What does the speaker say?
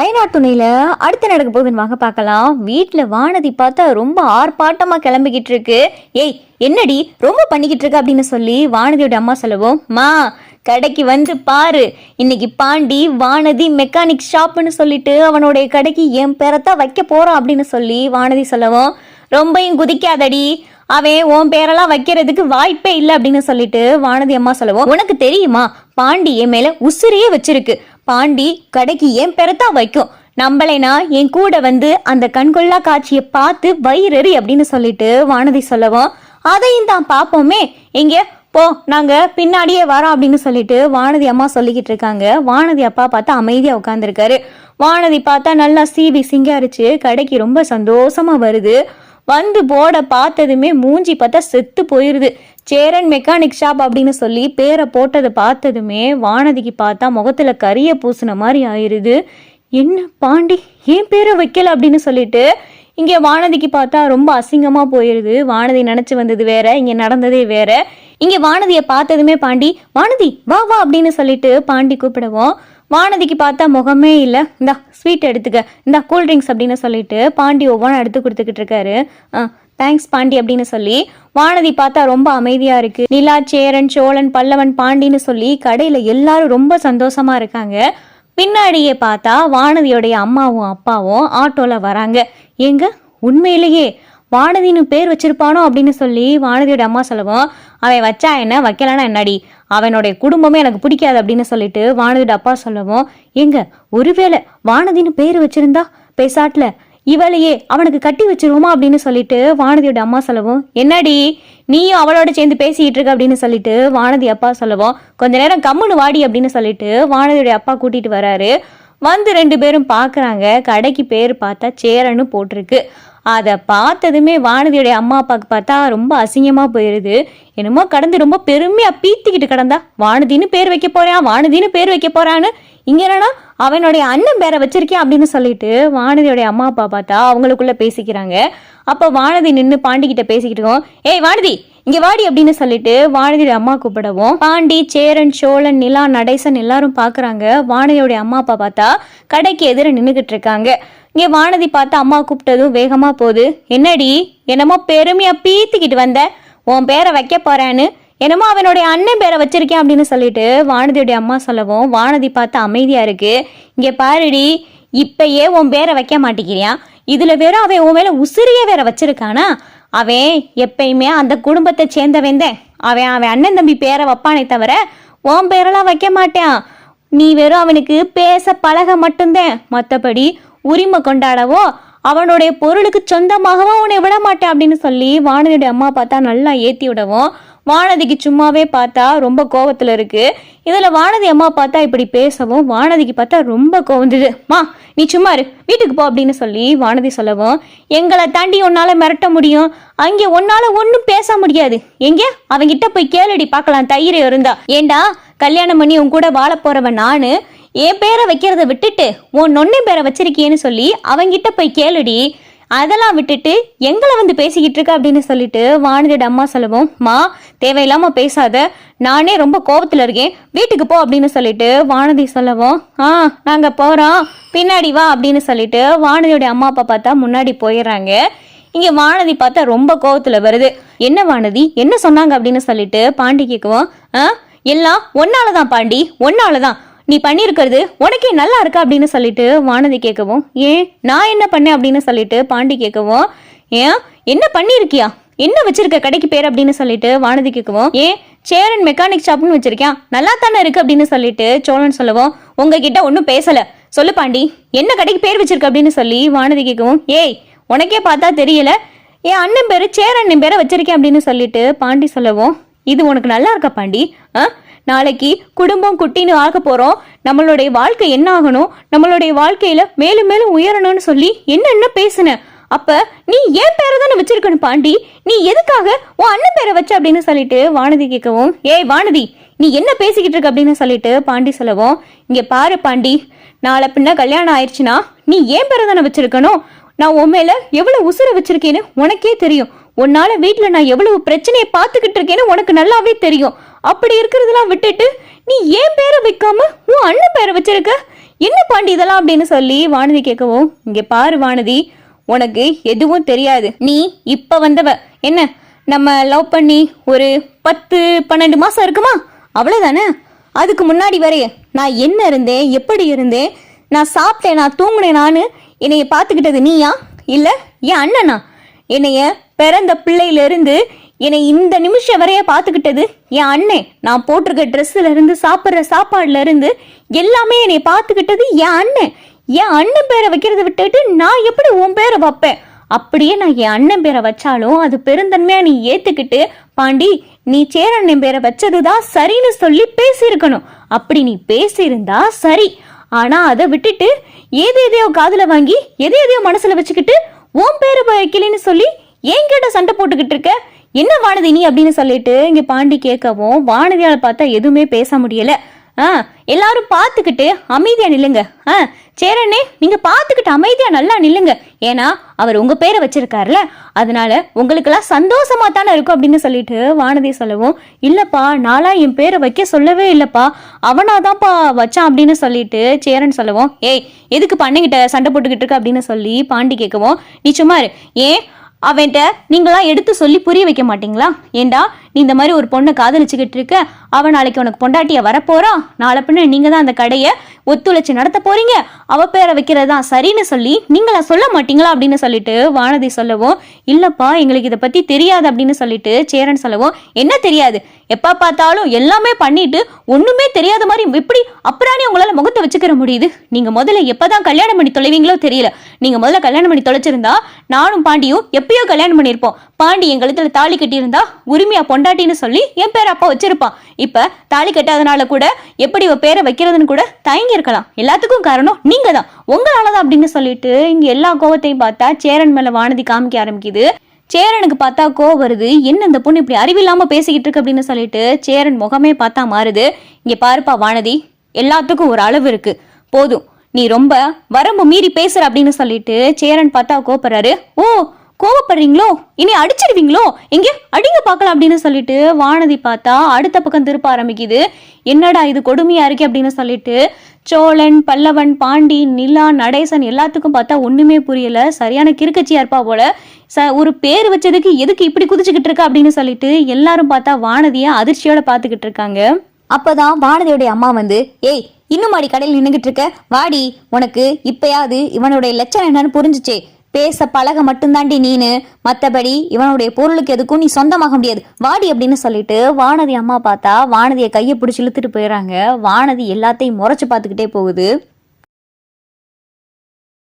ஐநா துணையில் அடுத்து நடக்க போகுதுன்னு வாங்க பார்க்கலாம். வீட்டில் வானதி பார்த்தா ரொம்ப ஆர்ப்பாட்டமாக கிளம்பிக்கிட்டு இருக்கு. ஏய் என்னடி? ரொம்ப பண்ணிக்கிட்டு இருக்க அப்படின்னு சொல்லி வானதியோட அம்மா சொல்லவும். மா கடைக்கு வந்து பாரு. இன்னைக்கு பாண்டி வானதி மெக்கானிக் ஷாப்னு சொல்லிட்டு அவனுடைய கடைக்கு என் பேரத்தான் வைக்க போறான் அப்படின்னு சொல்லி வானதி சொல்லவும். ரொம்பையும் குதிக்காதடி. அவன் உன் பேரெல்லாம் வைக்கிறதுக்கு வாய்ப்பே இல்லை அப்படின்னு சொல்லிட்டு வானதி அம்மா சொல்லவும். உனக்கு தெரியுமா? பாண்டி என் மேல உசுரையே வச்சிருக்கு. பாண்டி கடைக்கு ஏன் பெறத்தா வைக்கும்? நம்பலைனா என் கூட வந்து அந்த கண்கொள்ளா காட்சியை பார்த்து வயிறறி அப்படின்னு சொல்லிட்டு வானதி சொல்லவும் அதையும் தான் பார்ப்போமே. எங்க? போ நாங்க பின்னாடியே வரோம் அப்படின்னு சொல்லிட்டு வானதி அம்மா சொல்லிக்கிட்டு இருக்காங்க. வானதி அப்பா பார்த்தா அமைதியா உட்காந்துருக்காரு வானதி பார்த்தா நல்லா சீவி சிங்காரிச்சு கடைக்கு ரொம்ப சந்தோஷமா வருது. வந்து போர்டை பார்த்ததுமே மூஞ்சி பார்த்தா செத்து போயிடுது சேரன் மெக்கானிக் ஷாப் அப்படின்னு சொல்லி பேரை போட்டதை பார்த்ததுமே வானதிக்கு பார்த்தா முகத்தில் கரிய பூசின மாதிரி ஆயிடுது என்ன பாண்டி ஏன் பேரை வைக்கல அப்படின்னு சொல்லிட்டு இங்கே வானதிக்கு பார்த்தா ரொம்ப அசிங்கமாக போயிடுது வானதி நினச்சி வந்தது வேற இங்கே நடந்ததே வேற. இங்கே வானதியை பார்த்ததுமே பாண்டி வானதி வா வா அப்படின்னு சொல்லிட்டு பாண்டி கூப்பிடுவோம். வானதிக்கு பார்த்தா முகமே இல்லை. இந்தா ஸ்வீட் எடுத்துக்க. இந்தா கூல் ட்ரிங்க்ஸ் அப்படின்னு சொல்லிட்டு பாண்டி ஒவ்வொன்றும் எடுத்து கொடுத்துக்கிட்டு இருக்காரு. தேங்க்ஸ் பாண்டி அப்படின்னு சொல்லி வானதி பார்த்தா ரொம்ப அமைதியாக இருக்குது நிலா சேரன் சோழன் பல்லவன் பாண்டின்னு சொல்லி கடையில் எல்லாரும் ரொம்ப சந்தோஷமாக இருக்காங்க. பின்னாடியே பார்த்தா வானதியோடைய அம்மாவும் அப்பாவும் ஆட்டோவில் வராங்க. எங்க உண்மையிலேயே வானதின்னு பேர் வச்சிருப்பானோ அப்படின்னு சொல்லி வானதியோட அம்மா சொல்லவும் அவன் வச்சா என்ன? வைக்கலன்னா என்னடி? அவனுடைய குடும்பமே எனக்கு பிடிக்காது அப்படின்னு சொல்லிட்டு வானதியோட அப்பா சொல்லவும் எங்க ஒருவேளை வானதின்னு பேர் வச்சிருந்தா? பேசாட்ல இவளையே அவனுக்கு கட்டி வச்சிருவோமா? அப்படின்னு சொல்லிட்டு வானதியோட அம்மா சொல்லவும் என்னடி? நீயும் அவளோட சேர்ந்து பேசிக்கிட்டு இருக்க அப்படின்னு சொல்லிட்டு வானதி அப்பா சொல்லவும் கொஞ்ச நேரம் கம்முன்னு வாடி அப்படின்னு சொல்லிட்டு வானதியோட அப்பா கூட்டிட்டு வராரு. வந்து ரெண்டு பேரும் பார்க்குறாங்க கடைக்கு பேர் பார்த்தா சேரன்னு போட்டிருக்கு. அதை பார்த்ததுமே வானதியுடைய அம்மா அப்பாவுக்கு பார்த்தா ரொம்ப அசிங்கமாக போயிடுது என்னமோ கடந்து ரொம்ப பெருமையாக பீத்திக்கிட்டு கிடந்தா. வானதின்னு பேர் வைக்க போகிறான் வானதின்னு பேர் வைக்க போகிறான்னு இங்கே என்னன்னா அவனுடைய அண்ணன் பேரை வச்சிருக்கேன் அப்படின்னு சொல்லிட்டு வானதியோடைய அம்மா அப்பா பார்த்தா அவங்களுக்குள்ளே பேசிக்கிறாங்க. அப்போ வானதி நின்று பாண்டிக்கிட்ட பேசிக்கிட்டு இருக்கோம். ஏய் வானதி இங்கே வாடி அப்படின்னு சொல்லிட்டு வானதியோட அம்மா கூப்பிடவும் பாண்டி சேரன் சோழன் நிலா நடேசன் எல்லாரும் பார்க்குறாங்க வானதியோடைய அம்மா அப்பா பார்த்தா கடைக்கு எதிர நின்றுக்கிட்டு இருக்காங்க. இங்கே வானதி பார்த்து அம்மா கூப்பிட்டதும் வேகமாக போகுது. என்னடி என்னமோ பெருமையாக பீத்திக்கிட்டு வந்த? உன் பேரை வைக்க போறேன்னு என்னமோ அவனுடைய அண்ணன் பேரை வச்சிருக்கேன் அப்படின்னு சொல்லிட்டு வானதியுடைய அம்மா சொல்லவும் வானதி பார்த்து அமைதியாக இருக்கு. இங்கே பாருடி இப்பயே உன் பேரை வைக்க மாட்டேங்கிறியான் இதில் வேற அவன் உன் மேலே உசிரியே வேற வச்சிருக்கானா? அவன் எப்பயுமே அந்த குடும்பத்தை சேர்ந்தவன் தான் அவன் அவன் அண்ணன் தம்பி பேரை வைப்பானே தவிர உன் பேரெல்லாம் வைக்க மாட்டான். நீ வெறும் அவனுக்கு பேச பழக மட்டும்தான். மற்றபடி உரிமை கொண்டாடவோ அவனுடைய பொருளுக்கு சொந்தமாகவோ உன்னை விட மாட்டேன் அப்படின்னு சொல்லி வானதியோட அம்மா பார்த்தா நல்லா ஏற்றி விடவும் வானதிக்கு சும்மாவே பார்த்தா ரொம்ப கோவத்தில் இருக்குது இதில் வானதி அம்மா பார்த்தா இப்படி பேசவும் வானதிக்கு பார்த்தா ரொம்ப கோவந்துது மா நீ சும்மா இரு. வீட்டுக்கு போ அப்படின்னு சொல்லி வானதி சொல்லவும் எங்களை தாண்டி உன்னால் மிரட்ட முடியும். அங்கே உன்னால் ஒன்றும் பேச முடியாது. எங்கே? அவங்கிட்ட போய் கேளடி பார்க்கலாம். தயிர் இருந்தா. ஏண்டா? கல்யாணம் பண்ணி உன் கூட வாழ போகிறவன் நான்? என் பேரை வைக்கிறத விட்டுட்டு உன் நொண்ணை பேரை வச்சிருக்கியேன்னு சொல்லி அவங்கிட்ட போய் கேளுடி. அதெல்லாம் விட்டுட்டு எங்களை வந்து பேசிக்கிட்டு இருக்க அப்படின்னு சொல்லிட்டு வானதியோட அம்மா சொல்லவும் மா தேவையில்லாம பேசாத. நானே ரொம்ப கோவத்துல இருக்கேன். வீட்டுக்கு போ அப்படின்னு சொல்லிட்டு வானதி சொல்லவும் ஆ நாங்க போறோம். பின்னாடி வா அப்படின்னு சொல்லிட்டு வானதியோட அம்மா அப்பா பார்த்தா முன்னாடி போயிடுறாங்க. இங்க வானதி பார்த்தா ரொம்ப கோவத்தில் வருது. என்ன வானதி? என்ன சொன்னாங்க? அப்படின்னு சொல்லிட்டு பாண்டி கேட்குவோம் ஆ எல்லாம் ஒன்னாலதான் பாண்டி ஒன்னால தான் நீ பண்ணியிருக்கிறது உனக்கே நல்லா இருக்கா அப்படின்னு சொல்லிட்டு வானதி கேட்கவும் ஏன்? நான் என்ன பண்ணேன்? அப்படின்னு சொல்லிட்டு பாண்டி கேட்கவும் ஏன்? என்ன பண்ணியிருக்கியா என்ன வச்சிருக்க கடைக்கு பேர்? அப்படின்னு சொல்லிட்டு வானதி கேட்கவும் ஏன்? சேரன் மெக்கானிக் ஷாப்னு வச்சிருக்கேன் நல்லா தானே இருக்கு? அப்படின்னு சொல்லிட்டு சோழன் சொல்லவும் உங்ககிட்ட ஒன்றும் பேசல. சொல்லு பாண்டி என்ன கடைக்கு பேர் வச்சிருக்க? அப்படின்னு சொல்லி வானதி கேட்கவும் ஏய் உனக்கே பார்த்தா தெரியல. என் அண்ணன் பேர் சேர் அண்ணன் பேரை வச்சிருக்கேன் அப்படின்னு சொல்லிட்டு பாண்டி சொல்லவும் இது உனக்கு நல்லா இருக்கா பாண்டி? ஆ? நாளைக்கு குடும்பம் குட்டின்னு ஆக போகிறோம் நம்மளுடைய வாழ்க்கை என்ன ஆகணும்? நம்மளுடைய வாழ்க்கையில மேலும் மேலும் உயரணும்னு சொல்லி என்னென்ன பேசுன? அப்ப நீ ஏன் பேரை தானே வச்சிருக்கணும் பாண்டி. நீ எதுக்காக உன் அண்ணன் பேரை வச்ச அப்படின்னு சொல்லிட்டு வானதி கேட்கவும் ஏய் வானதி நீ என்ன பேசிக்கிட்டு இருக்க? அப்படின்னு சொல்லிட்டு பாண்டி சொல்லவும் இங்க பாரு பாண்டி நாளை பின்ன கல்யாணம் ஆயிடுச்சுன்னா நீ ஏன் பேரை தானே வச்சிருக்கணும்? நான் உன் மேல எவ்வளவு உசுர வச்சிருக்கேன்னு உனக்கே தெரியும். உன்னால வீட்டில் நான் எவ்வளவு பிரச்சனையை பார்த்துக்கிட்டு இருக்கேன்னு உனக்கு நல்லாவே தெரியும். அப்படி இருக்கிறதெல்லாம் விட்டுட்டு நீ ஏன் பேரை வைக்காம உன் அண்ணன் பேரை வச்சிருக்க? என்ன பாண்டி இதெல்லாம் அப்படின்னு சொல்லி வானதி கேட்கவும் இங்க பாரு வானதி உனக்கு எதுவும் தெரியாது. நீ இப்ப வந்தவ என்ன நம்ம லவ் பண்ணி ஒரு பத்து பன்னெண்டு மாசம் இருக்குமா? அவ்வளவுதானே? அதுக்கு முன்னாடி வரைய நான் என்ன இருந்தேன்? எப்படி இருந்தேன்? நான் சாப்பிட்டேன் நான் தூங்குனேன் நான் என்னைய பார்த்துக்கிட்டது நீயா? இல்லை என் அண்ணனா? என்னைய பிறந்த பிள்ளையிலிருந்து என்னை இந்த நிமிஷம் வரைய பார்த்துக்கிட்டது? என் அண்ணே நான் போட்டிருக்க ட்ரெஸ்ஸுல இருந்து சாப்பிட்ற சாப்பாடுல இருந்து எல்லாமே என்னை பார்த்துக்கிட்டது என் அண்ணன் என் அண்ணன் பேரை வைக்கிறத விட்டுட்டு நான் எப்படி உன் பேரை வைப்பேன்? அப்படியே நான் என் அண்ணன் பேரை வச்சாலும் அது பெருந்தன்மையா நீ ஏத்துக்கிட்டு பாண்டி நீ சேரண்ணன் பேரை வச்சதுதான் சரின்னு சொல்லி பேசியிருக்கணும். அப்படி நீ பேசியிருந்தா சரி. ஆனா அதை விட்டுட்டு ஏது எதையோ காதுல வாங்கி எதை எதையோ மனசுல வச்சுக்கிட்டு உன் பேரை வைக்கலைன்னு சொல்லி என்கிட்ட சண்டை போட்டுக்கிட்டு இருக்க? என்ன வானதி நீ அப்படின்னு சொல்லிட்டு இங்க பாண்டி கேட்கவும் வானதியால பார்த்தா எதுவுமே பேச முடியல. ஆ எல்லாரும் பார்த்துக்கிட்டு அமைதியா நில்லுங்க. ஆ சேரண்ணே நீங்க பார்த்துக்கிட்டு அமைதியா நல்லா நில்லுங்க. ஏன்னா அவர் உங்க பேரை வச்சிருக்காருல. அதனால உங்களுக்கெல்லாம் சந்தோஷமா தானே இருக்கும் அப்படின்னு சொல்லிட்டு வானதி சொல்லவும் இல்லப்பா நாளா என் பேரை வைக்க சொல்லவே இல்லப்பா. அவனாதான்ப்பா வச்சான் அப்படின்னு சொல்லிட்டு சேரன் சொல்லவும் ஏய் எதுக்கு பண்ணிக்கிட்ட சண்டை போட்டுக்கிட்டு இருக்க? அப்படின்னு சொல்லி பாண்டி கேட்கவும் நீ சும்மா ஏன் அவன்கிட்ட நீங்களாம் எடுத்து சொல்லி புரிய வைக்க மாட்டீங்களா? ஏண்டா நீ இந்த மாதிரி ஒரு பொண்ணை காதலிச்சுக்கிட்டு இருக்க அவன் நாளைக்கு உனக்கு பொண்டாட்டிய வரப்போறா? நாளை பின்ன நீங்க தான் அந்த கடையை ஒத்துழைச்சு நடத்த போறீங்க. அவ பேரை வைக்கிறது தான் சரின்னு சொல்லி நீங்களா சொல்ல மாட்டீங்களா அப்படின்னு சொல்லிட்டு வானதி சொல்லவும் இல்லப்பா எங்களுக்கு இதை பத்தி தெரியாது அப்படின்னு சொல்லிட்டு சேரன் சொல்லவும் என்ன தெரியாது? எப்ப பார்த்தாலும் எல்லாமே பண்ணிட்டு ஒண்ணுமே தெரியாத மாதிரி எப்படி அப்புறானே உங்களால முகத்தை வச்சுக்கிற முடியுது? நீங்க முதல்ல எப்பதான் கல்யாணம் பண்ணி தொலைவீங்களோ தெரியல. நீங்க முதல்ல கல்யாணம் பண்ணி தொலைச்சிருந்தா நானும் பாண்டியும் எப்பயோ கல்யாணம் பண்ணியிருப்போம். பாண்டி எங்கள் கழுத்துல தாலி கட்டியிருந்தா உரிமையா பொண்டாட்டின்னு சொல்லி என் பேர் அப்பா வச்சிருப்பான். இப்ப தாலி கட்டாதனால கூட எப்படி இவ பேரை வைக்கிறதுன்னு கூட தயங்கி இருக்கலாம் எல்லாத்துக்கும் காரணம் நீங்க தான் உங்களாலதான் அப்படின்னு சொல்லிட்டு இங்க எல்லா கோவத்தையும் பார்த்தா சேரன் மேல வானதி காமிக்க ஆரம்பிக்குது. சேரனுக்கு பார்த்தா கோவம் வருது. என்ன இந்த பொண்ணு இப்படி அறிவில்லாம பேசிக்கிட்டு இருக்கு அப்படின்னு சொல்லிட்டு சேரன் முகமே பார்த்தா மாறுது. இங்க பாருப்பா வானதி எல்லாத்துக்கும் ஒரு அளவு இருக்கு. போதும். நீ ரொம்ப வரம்பு மீறி பேசுற அப்படின்னு சொல்லிட்டு சேரன் பார்த்தா கோபப்படுறாரு ஓ கோவப்படுறீங்களோ? இனி அடிச்சிடுவீங்களோ எங்கே அடிங்க பார்க்கலாம் அப்படின்னு சொல்லிட்டு வானதி பார்த்தா அடுத்த பக்கம் திருப்ப ஆரம்பிக்குது. என்னடா இது கொடுமையா இருக்கு அப்படின்னு சொல்லிட்டு சோழன் பல்லவன் பாண்டி நிலா நடேசன் எல்லாத்துக்கும் பார்த்தா ஒண்ணுமே புரியல. சரியான கிறுக்கச்சியா இருப்பா போல. ச ஒரு பேர் வச்சதுக்கு எதுக்கு இப்படி குதிச்சுக்கிட்டு இருக்கா அப்படின்னு சொல்லிட்டு எல்லாரும் பார்த்தா வானதியை அதிர்ச்சியோட பார்த்துக்கிட்டு இருக்காங்க. அப்போதான் வானதியோடைய அம்மா வந்து ஏய் இன்னும் மாடி கடையில் நின்றுகிட்டு இருக்க. வாடி உனக்கு இப்பயாவது இவனுடைய லட்சம் என்னன்னு புரிஞ்சுச்சே. பேச பழக மட்டும்தாண்டி நீனு. மற்றபடி இவனுடைய பொருளுக்கு எதுக்கும் நீ சொந்தமாக முடியாது. வாடி அப்படின்னு சொல்லிட்டு வானதி அம்மா பார்த்தா வானதியை கையை பிடிச்சி இழுத்துட்டு போயிடுறாங்க. வானதி எல்லாத்தையும் முறைச்சு பார்த்துக்கிட்டே போகுது.